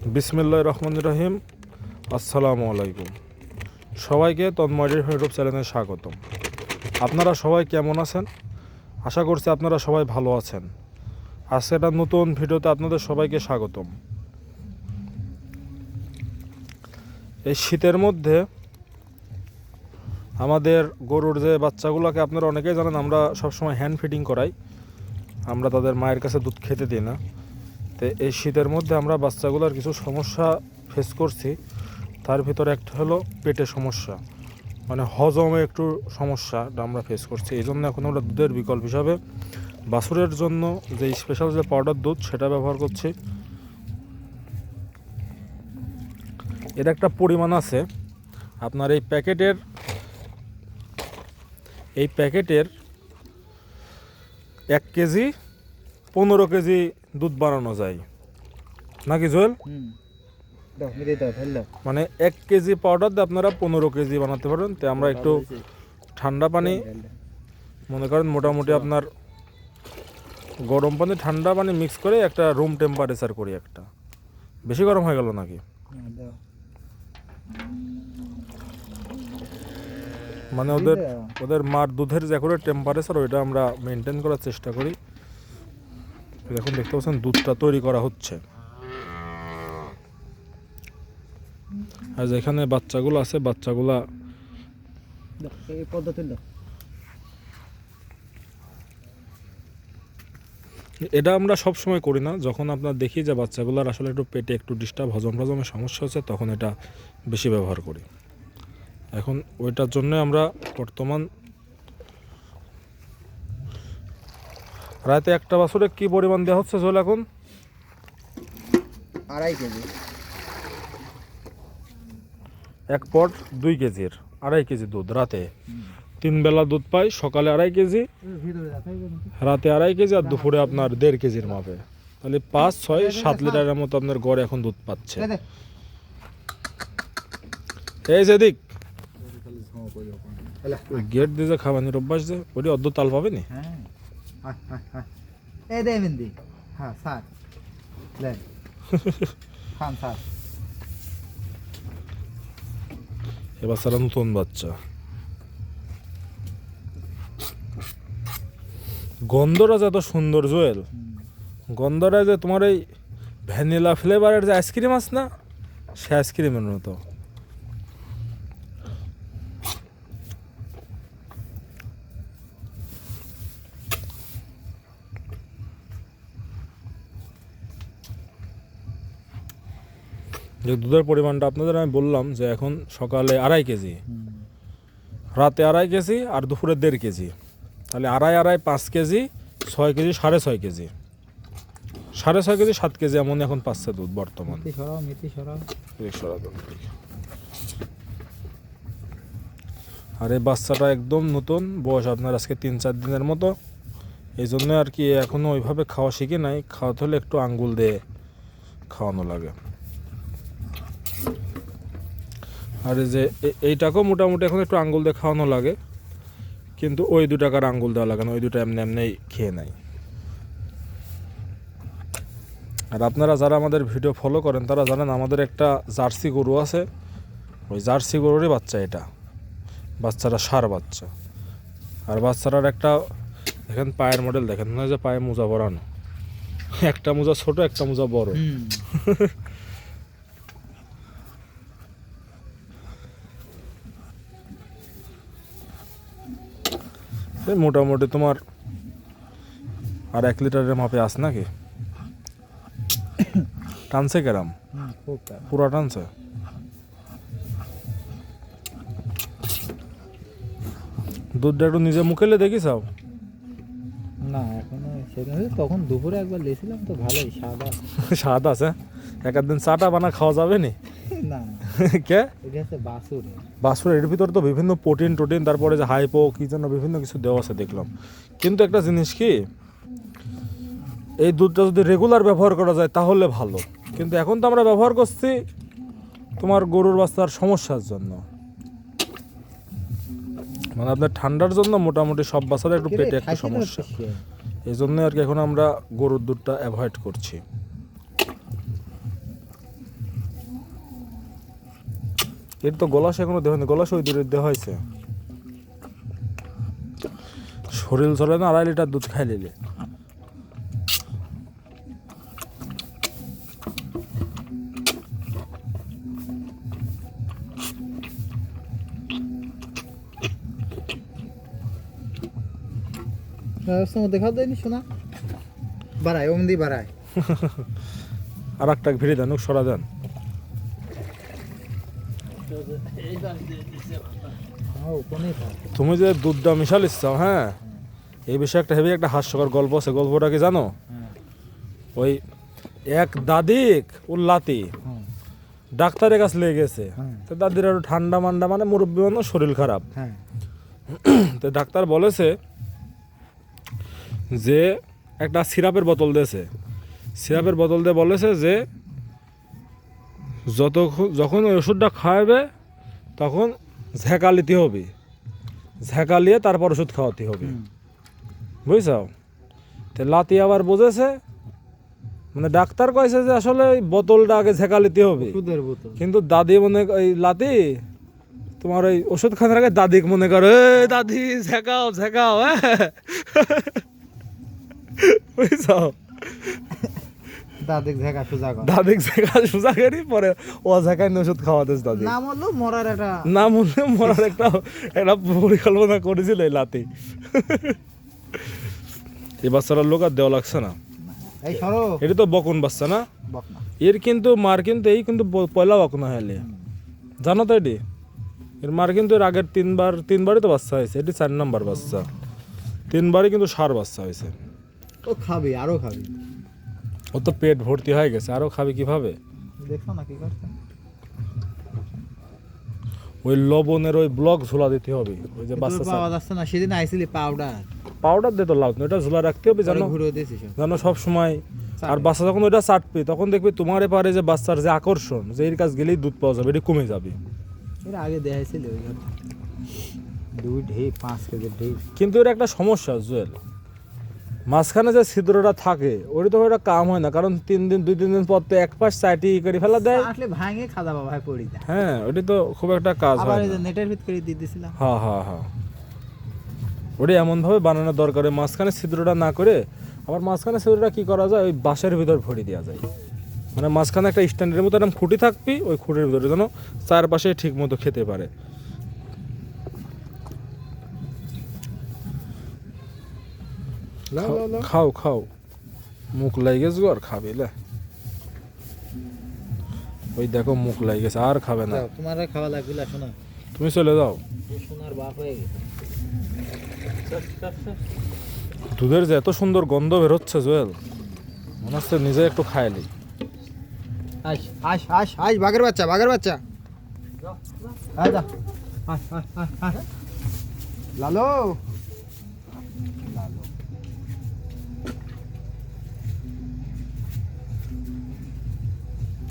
বিসমিল্লাহ রহমান রহিম। আসসালামু আলাইকুম। সবাইকে তন্ময়ের ইউটিউব চ্যানেলে স্বাগতম। আপনারা সবাই কেমন আছেন? আশা করছি আপনারা সবাই ভালো আছেন। আজকে একটা নতুন ভিডিওতে আপনাদের সবাইকে স্বাগতম। এই শীতের মধ্যে আমাদের গরুর যে বাচ্চাগুলোকে আপনারা অনেকেই জানেন, আমরা সবসময় হ্যান্ড ফিডিং করাই। আমরা তাদের মায়ের কাছে দুধ খেতে দিই না। তো এই শীতের মধ্যে আমরা বাচ্চাগুলোর কিছু সমস্যা ফেস করছি। তার ভিতরে একটা হলো পেটে সমস্যা মানে হজমে একটু সমস্যাটা আমরা ফেস করছি। এই জন্য এখন আমরা দুধের বিকল্প হিসাবে বাছুরের জন্য যে স্পেশাল যে পাউডার দুধ সেটা ব্যবহার করছি। এর একটা পরিমাণ আছে। আপনার এই প্যাকেটের এই প্যাকেটের এক কেজি পনেরো কেজি দুধ বানানো যায়। নাকি জোয়েল? মানে এক কেজি পাউডার দিয়ে আপনারা পনেরো কেজি বানাতে পারেন। তো আমরা একটু ঠান্ডা পানি মনে করেন মোটামুটি আপনার গরম পানি ঠান্ডা পানি মিক্স করে একটা রুম টেম্পারেচার করি একটা। বেশি গরম হয়ে গেল নাকি? হ্যাঁ, মানে ওদের ওদের মার দুধের যে করে টেম্পারেচার ওইটা আমরা মেনটেন করার চেষ্টা করি। এখন দেখতে পাচ্ছেন দুধটা তৈরি করা হচ্ছে। আর যেখানে বাচ্চাগুলো আছে বাচ্চাগুলা এই এটা আমরা সব সময় করি না। যখন আপনার দেখি যে বাচ্চাগুলোর আসলে একটু পেটে একটু ডিস্টার্ব হজম টজমের সমস্যা হচ্ছে তখন এটা বেশি ব্যবহার করি। এখন ওইটার জন্য আমরা বর্তমান রাতে একটা বছরে কি পরিমাণ দেওয়া হচ্ছে চল এখন? আড়াই কেজি। এক পট দুই কেজির আড়াই কেজি দুধ রাতে। তিন বেলা দুধ পাই সকালে আড়াই কেজি রাতে আড়াই কেজি আর দুপুরে আপনার দেড় কেজির মাপে। তাহলে পাঁচ ছয় সাত লিটারের মতো আপনার গড়ে এখন দুধ পাচ্ছে। এই ওখানে এলা ওই গেট দিয়ে যে খাবানির অভ্যাস যে ওটি অর্ধ তাল পাবে নি হ্যাঁ হায় হায় হায়। এই দে মিন্দি হ্যাঁ স্যার। লে খান স্যার। এ বাচ্চারা নতুন বাচ্চা। গন্ধটা যে এত সুন্দর জোয়েল। গন্ধটা যে তোমার এই ভ্যানিলা ফ্লেভারের যে আইসক্রিম আছে না সে আইসক্রিমের মতো। যে দুধের পরিমাণটা আপনাদের আমি বললাম যে এখন সকালে আড়াই কেজি রাতে আড়াই কেজি আর দুপুরে দেড় কেজি। তাহলে আড়াই আড়াই পাঁচ কেজি ছয় কেজি সাড়ে ছয় কেজি। সাড়ে ছয় কেজি সাত কেজি এমন এখন পাচ্ছে দুধ বর্তমান। আর এই বাচ্চাটা একদম নতুন বয়স আপনার আজকে তিন চার দিনের মতো। এই জন্য আর কি এখনও ওইভাবে খাওয়া শিখে নাই খাওয়াতে হলে একটু আঙ্গুল দিয়ে খাওয়ানো লাগে। আর এই যে এইটাকেও মোটামুটি এখন একটু আঙ্গুল দিয়ে খাওয়ানো লাগে। কিন্তু ওই দু টাকার আঙ্গুল দেওয়া লাগে না ওই দুটো এমনি এমনি খেয়ে নেয়। আর আপনারা যারা আমাদের ভিডিও ফলো করেন তারা জানেন আমাদের একটা জার্সি গরু আছে। ওই জার্সি গরুরই বাচ্চা এটা। বাচ্চারা সার বাচ্চা। আর বাচ্চাটার একটা দেখেন পায়ের মডেল দেখেন মনে হয় যে পায়ে মোজা পরানো। একটা মোজা ছোট একটা মোজা বড়। এই মোটামুটি তোমার আর এক লিটারের মাপে আস নাকি? টানছে কেরাম? পুরা টানছে? দুধটা একটু নিজে মুখেলে দেখিসাও না এখনও সেদিন তখন দুপুরে একবার লেছিলাম তো ভালোই সাদা স্বাদ আছে? এক দিন চাটা বানা খাওয়া যাবে নি? না কে? বাসুর। এর ভিতরে তো বিভিন্ন প্রোটিন টোটিন তারপরে যে হাইপো কি যেন বিভিন্ন কিছু দেওয়া আছে দেখলাম। কিন্তু একটা জিনিস কি এই দুধটা যদি রেগুলার ব্যবহার করা যায় তাহলে ভালো। কিন্তু এখন তো আমরা ব্যবহার করছি তোমার গরুর বাচ্চার সমস্যার জন্য। মানে আপনার ঠান্ডার জন্য মোটামুটি সব বাচ্চারা একটু পেটে একটু সমস্যা। এই জন্য আর কি এখন আমরা গরুর দুধটা অ্যাভয়েড করছি। এর তো গলাস এখনও দেওয়া হয়নি গলাস ওই দূরে দেওয়া হয়েছে। শরীর চলে না আড়াই লিটার দুধ খাই নিলে দেখা দেয়নি শোনা বাড়ায় ওম দিয়ে বাড়ায়। আর একটা ভিড়ে দেন সরা দেন। তুমি যে দুধটা মিশাল ইচ্ছাও হ্যাঁ? এই বিষয়ে একটা হেভি একটা হাস্যকর গল্প আছে, গল্পটা কি জানো? ওই এক দাদিক উল্লাতি ডাক্তারের কাছে লেগে গেছে। তো দাদির একটু ঠান্ডা মান্ডা মানে মুরব্বী মানুষ, শরীর খারাপ। তো ডাক্তার বলেছে যে একটা সিরাপের বোতল দিয়েছে। সিরাপের বোতল দিয়ে বলেছে যে যত যখন ওই ওষুধটা খাওয়াবে তখন ঝেঁকালিতে হবে। ঝেঁকালিয়ে তারপর ওষুধ খাওয়াতে হবে। হুম। বুঝছাও? তো লাতি আবার বোঝেছে? মানে ডাক্তার কয়েছে যে আসলে এই বোতলটা আগে ঝেঁকালিতে হবে। কিন্তু দাদি মনে ওই লাতি তোমার ওই ওষুধ খানের আগে দাদিকে মনে করো "এই দাদি ঝেঁকাও ঝেঁকাও হ্যাঁ? বুঝছ দাদিক ঝেঁকা সোজা কর। দাদিক ঝেঁকা সোজা করি পরে ও ঝেঁকাই ওষুধ খাওয়াতে দাদি নাম হলো মরার একটা না মরার একটা একটা পরিকল্পনা করেছিল এই লাতি। এই বাচ্চাটার লোক আর দেওয়া লাগছে না। এই সরো। এটা তো বকন বাচ্চা না? এর কিন্তু মার কিন্তু এই কিন্তু পয়লা বকনা হলে জানো তো এটি? এর মার কিন্তু এর আগের তিনবার তিনবারই তো বাচ্চা হয়েছে। এটি চার নাম্বার বাচ্চা। তিনবারই কিন্তু সার বাচ্চা হয়েছে। ও খাবি আরও খাবি। ও তো পেট ভর্তি হয়ে গেছে আরও খাবে কীভাবে? দেখো না কি করছে। ওই লবণের ওই ব্লক ঝোলা দিতে হবে ওই যে কিন্তু বাচ্চা পাওয়া যাচ্ছে না সেদিন আইছিলি পাউডার পাউডার দিয়ে তো লাভ নেই ওটা ঝোলা রাখতে হবে জানো ঘুরে দিয়েছি জানো সব সময় আর বাচ্চা যখন ওইটা চাটবে তখন দেখবে তোমার এপারে যে বাচ্চার যে আকর্ষণ যে এর কাছ গেলেই দুধ পাওয়া যাবে এটি কমে যাবে। এর আগে দেখাইছিল ওই দুই ঢেক পাঁচ কেজি ঢেক কিন্তু এর একটা সমস্যা জুয়েল। মাঝখানে যে ছিদ্রটা থাকে ওটা তো ওটা কাম হয় না কারণ তিন দিন দুই তিন দিন পর তো এক পাশ চাটি করে ফেলা দেয়। আসলে ভাঙে খাদা বাবা ভাই পড়ি যায়। হ্যাঁ ওটি তো খুব একটা কাজ আবার হয় এই যে নেটের ভিত করে দিয়ে দিছিলাম হ্যাঁ হ্যাঁ হ্যাঁ ওটা এমনভাবে বানানো দরকার ওই মাঝখানে ছিদ্রটা না করে আবার মাঝখানে ছিদ্রটা কি করা যায়? ওই বাঁশের ভিতর ভরে দেওয়া যায়। মানে মাঝখানে একটা স্ট্যান্ডের মতো এরকম খুঁটি থাকবি ওই খুঁটির ভিতরে যেন চারপাশে ঠিক মতো খেতে পারে লাও, লাও, লাও। খাও খাও মুখ লাগে গো আর খাবি লে। ওই দেখো মুখ লাগে গেছে আর খাবে না। তোমার আর খাওয়া লাগবে না শোনা। তুমি চলে যাও। সোনার বাপ হয়ে গেছে। দুধের যে এত সুন্দর গন্ধ বেরোচ্ছে জোয়েল মনে হচ্ছে নিজে একটু খাইলি। আস আস আস আস বাঘের বাচ্চা বাঘের বাচ্চা। লালো।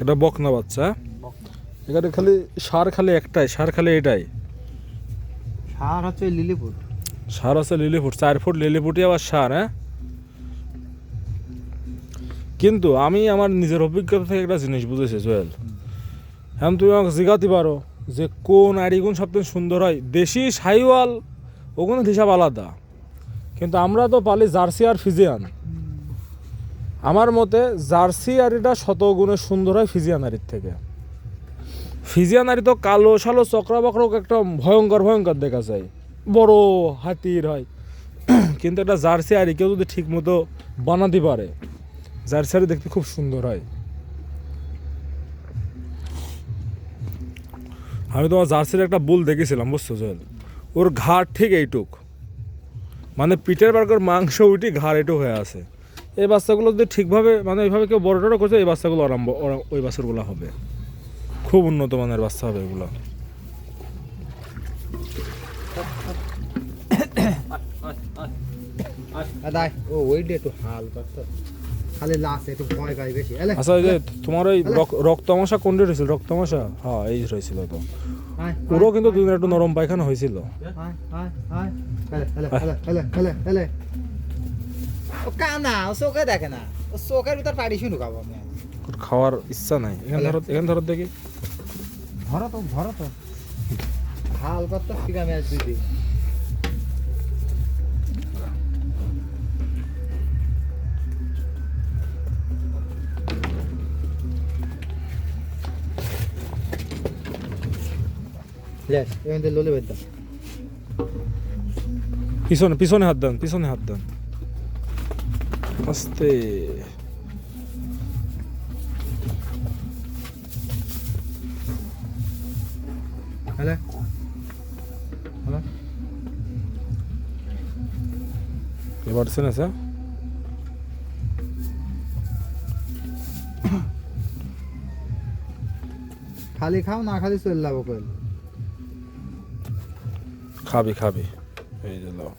এটা বকনা বাচ্চা? এখানে খালি সার খালি একটাই সার খালি এটাই। সার হচ্ছে ওই লিলিপুর সার আছে লিলি ফুট চার ফুট লিলি ফুটই আবার সার হ্যাঁ? কিন্তু আমি আমার নিজের অভিজ্ঞতা থেকে একটা জিনিস বুঝেছি জোয়েল হ্যাঁ তুমি আমাকে জিগাতে পারো যে কোন আড়িগুন সবথেকে সুন্দর হয়। দেশি সাইওয়াল ওগুলো হিসাব আলাদা। কিন্তু আমরা তো পালি জার্সি আর ফিজিয়ান। আমার মতে জার্সি আড়িটা শত গুণে সুন্দর হয় ফিজিয়ান আড়ির থেকে। ফিজিয়ান আড়ি তো কালো সালো চক্রা বক্র একটা ভয়ঙ্কর ভয়ঙ্কর দেখা যায়। বড় হাতির হয়। কিন্তু একটা জার্সি আড়ি কেউ যদি ঠিক মতো বানাতে পারে, জার্সি আরি দেখতে খুব সুন্দর হয়। আমি তোমার জার্সির একটা বুল দেখেছিলাম, বুঝছ, জয়েল? ওর ঘাড় ঠিক এইটুক। মানে পিঠের বার্গের মাংস উঠি ঘাড় এটুক হয়ে আছে। এই বাচ্চাগুলো যদি ঠিকভাবে মানে ওইভাবে কেউ বড় টড়ো করছে এই বাচ্চাগুলো আরম্ভ ওই বাচ্চাগুলো হবে। খুব উন্নত মানের বাচ্চা হবে এগুলো। আচ্ছা ওই যে তোমার ওই রক- রক্তমাশা কোনটি হয়েছিল? রক্তমাশা হ্যাঁ এই হয়েছিল তো। পুরো কিন্তু দুদিন একটু নরম পায়খানা হয়েছিল। ও কানা ও চোখে দেখে না। ও চোখের ভিতর পাড়ি শুনু খাব আমি। ওর খাওয়ার ইচ্ছা নাই। এখানে ধরো এখানে ধরো দেখি। ধরো তো ধরো তো। হাল কত শিখা ম্যাচ দিদি পিছনে পিছনে হাত দেন পিছনে হাত দেন। আস্তে হ্যালো এবার শুনেছে খালি খাও না খালি চলে যাব কইল খাবি খাবি। এই যে লাও।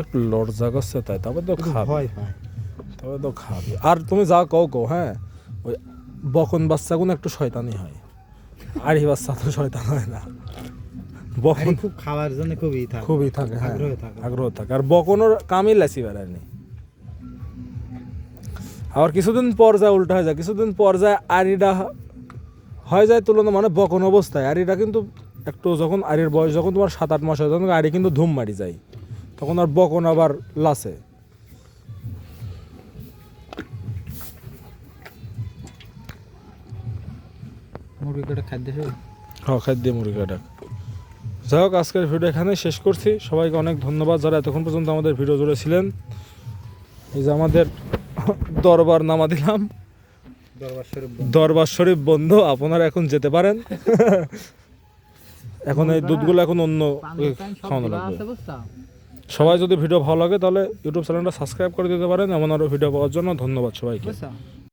একটু লড়জা করছে তাই তবে তো খাবি। তবে তো খাবি। আর তুমি যা কও কও হ্যাঁ? ওই বকন বাচ্চাগুলো একটু শয়তানি হয়। আড়ি বাচ্চা তো শয়তান হয় না। বকন খুব খাওয়ার জন্য খুবই থাকে খুবই থাকে হ্যাঁ। আগ্রহ থাকে। আগ্রহ থাকে। আর বকনোর কামই লাসি বেড়ায়নি আবার কিছুদিন পর যায় উল্টা হয়ে যায়। কিছুদিন পর যায় আড়িটা হয়ে যায় তুলনা মানে বকন অবস্থায়। আড়িটা কিন্তু একটু যখন আড়ির বয়স যখন তোমার সাত আট মাস হয় তখন আড়ি কিন্তু ধুম মারি যায়। তখন আর বকন আবার লাসে মুরগি কেটে খাদ্য হ্যাঁ খাদ্য যাই হোক আজকের ভিডিও এখানে শেষ করছি। সবাইকে অনেক ধন্যবাদ যারা এতক্ষণ পর্যন্ত আমাদের ভিডিও জুড়ে ছিলেন। এই যে আমাদের দরবার নামা দিলাম। দরবার শরীফ বন্ধ। আপনারা এখন যেতে পারেন। এখন এই দুধগুলো এখন অন্য খাওয়ানো লাগবে। সবাই যদি ভিডিও ভালো লাগে তাহলে ইউটিউব চ্যানেলটা সাবস্ক্রাইব করে দিতে পারেন, এমন আরও ভিডিও পাওয়ার জন্য ধন্যবাদ সবাইকে।